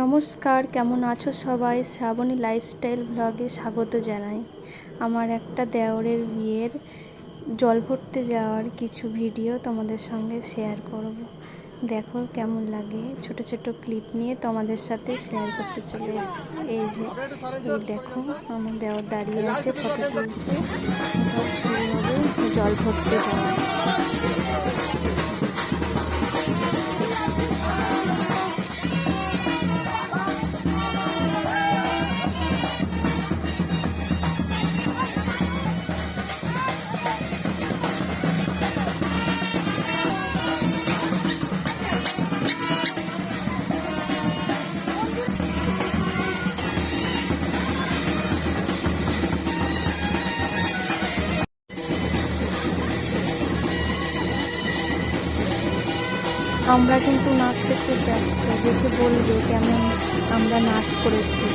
নমস্কার, কেমন আছো সবাই? শ্রাবণী লাইফস্টাইল ব্লগে স্বাগত জানাই। আমার একটা দেওরের বিয়ের জল ভরতে যাওয়ার কিছু ভিডিও তোমাদের সঙ্গে শেয়ার করব। দেখো কেমন লাগে। ছোট ছোট ক্লিপ নিয়ে তোমাদের সাথে শেয়ার করতে চলে এসেছি। এই যে, এই দেখো, আমার দেওর দাঁড়িয়ে আছে ফটো তুলছে। জল ভরতে যাওয়া আমরা কিন্তু নাচতে খুব ব্যস্ত দেখে বলবে কেমন আমরা নাচ করেছি।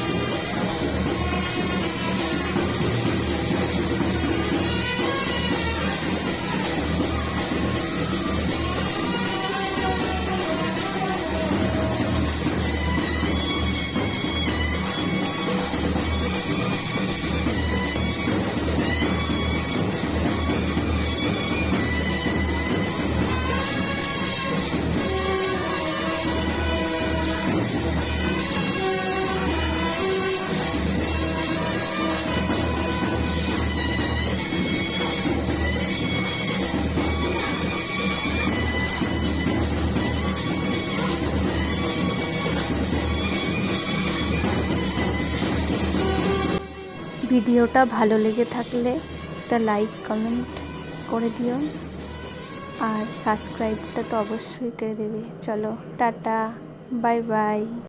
ভিডিওটা ভালো লেগে থাকলে একটা লাইক, কমেন্ট করে দিও। আর সাবস্ক্রাইবটা তো অবশ্যই করে দেবে। চলো, টাটা, বাই বাই।